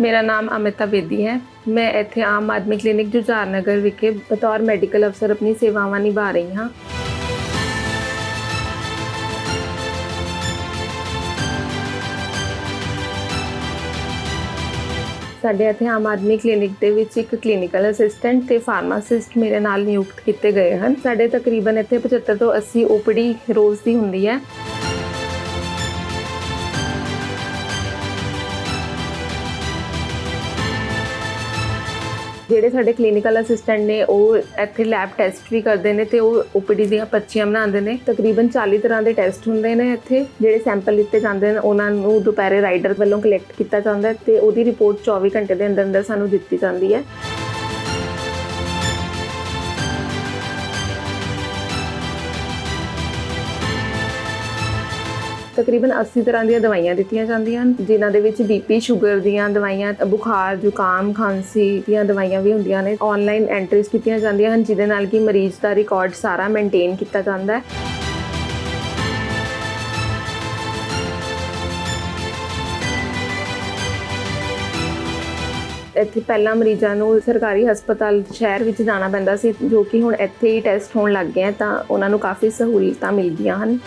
ਮੇਰਾ ਨਾਮ ਅਮਿਤਾ ਬੇਦੀ ਹੈ। ਮੈਂ ਇੱਥੇ ਆਮ ਆਦਮੀ ਕਲੀਨਿਕ ਜੁਝਾਰ ਨਗਰ ਵਿਖੇ ਬਤੌਰ ਮੈਡੀਕਲ ਅਫਸਰ ਆਪਣੀ ਸੇਵਾਵਾਂ ਨਿਭਾ ਰਹੀ ਹਾਂ। ਸਾਡੇ ਇੱਥੇ ਆਮ ਆਦਮੀ ਕਲੀਨਿਕ ਦੇ ਵਿੱਚ ਇੱਕ ਕਲੀਨਿਕਲ ਅਸਿਸਟੈਂਟ ਤੇ ਫਾਰਮਾਸਿਸਟ ਮੇਰੇ ਨਾਲ ਨਿਯੁਕਤ ਕੀਤੇ ਗਏ ਹਨ। ਸਾਡੇ ਤਕਰੀਬਨ ਇੱਥੇ 75 ਤੋਂ 80 ਓਪੀਡੀ ਰੋਜ਼ ਦੀ ਹੁੰਦੀ ਹੈ। ਜਿਹੜੇ ਸਾਡੇ ਕਲੀਨਿਕਲ ਅਸਿਸਟੈਂਟ ਨੇ, ਉਹ ਇੱਥੇ ਲੈਬ ਟੈਸਟ ਵੀ ਕਰਦੇ ਨੇ ਤੇ ਉਹ ਓਪੀਡੀ ਦੀਆਂ ਪਰਚੀਆਂ ਬਣਾਉਂਦੇ ਨੇ। ਤਕਰੀਬਨ 40 ਤਰ੍ਹਾਂ ਦੇ ਟੈਸਟ ਹੁੰਦੇ ਨੇ ਇੱਥੇ, ਜਿਹੜੇ ਸੈਂਪਲ ਲਿੱਤੇ ਜਾਂਦੇ ਨੇ, ਉਹਨਾਂ ਨੂੰ ਦੁਪਹਿਰੇ ਰਾਈਡਰ ਵੱਲੋਂ ਕਲੈਕਟ ਕੀਤਾ ਜਾਂਦਾ ਹੈ ਤੇ ਉਹਦੀ ਰਿਪੋਰਟ 24 ਘੰਟੇ ਦੇ ਅੰਦਰ ਅੰਦਰ ਸਾਨੂੰ ਦਿੱਤੀ ਜਾਂਦੀ ਹੈ। ਤਕਰੀਬਨ 80 ਤਰ੍ਹਾਂ ਦੀਆਂ ਦਵਾਈਆਂ ਦਿੱਤੀਆਂ ਜਾਂਦੀਆਂ ਹਨ, ਜਿਨ੍ਹਾਂ ਦੇ ਵਿੱਚ ਬੀਪੀ ਸ਼ੂਗਰ ਦੀਆਂ ਦਵਾਈਆਂ, ਬੁਖਾਰ, ਜ਼ੁਕਾਮ, ਖਾਂਸੀ ਦੀਆਂ ਦਵਾਈਆਂ ਵੀ ਹੁੰਦੀਆਂ ਨੇ। ਆਨਲਾਈਨ ਐਂਟਰੀਜ਼ ਕੀਤੀਆਂ ਜਾਂਦੀਆਂ ਹਨ, ਜਿਹਦੇ ਨਾਲ ਕਿ ਮਰੀਜ਼ ਦਾ ਰਿਕਾਰਡ ਸਾਰਾ ਮੇਨਟੇਨ ਕੀਤਾ ਜਾਂਦਾ ਹੈ। ਇੱਥੇ ਪਹਿਲਾਂ ਮਰੀਜ਼ਾਂ ਨੂੰ ਸਰਕਾਰੀ ਹਸਪਤਾਲ ਸ਼ਹਿਰ ਵਿੱਚ ਜਾਣਾ ਪੈਂਦਾ ਸੀ, ਜੋ ਕਿ ਹੁਣ ਇੱਥੇ ਹੀ ਟੈਸਟ ਹੋਣ ਲੱਗ ਗਏ ਹੈ, ਤਾਂ ਉਹਨਾਂ ਨੂੰ ਕਾਫੀ ਸਹੂਲਤਾਂ ਮਿਲ ਗਈਆਂ ਹਨ।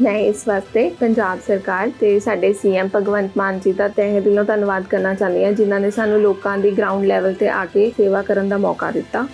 ਮੈਂ ਇਸ ਵਾਸਤੇ ਪੰਜਾਬ ਸਰਕਾਰ ਤੇ ਸਾਡੇ ਸੀਐਮ ਭਗਵੰਤ ਮਾਨ ਜੀ ਦਾ ਤਹਿ ਦਿਲੋਂ ਧੰਨਵਾਦ ਕਰਨਾ ਚਾਹੁੰਦੀ ਹਾਂ, ਜਿਨ੍ਹਾਂ ਨੇ ਸਾਨੂੰ ਲੋਕਾਂ ਦੀ ਗਰਾਊਂਡ ਲੈਵਲ ਤੇ ਆ ਕੇ ਸੇਵਾ ਕਰਨ ਦਾ ਮੌਕਾ ਦਿੱਤਾ।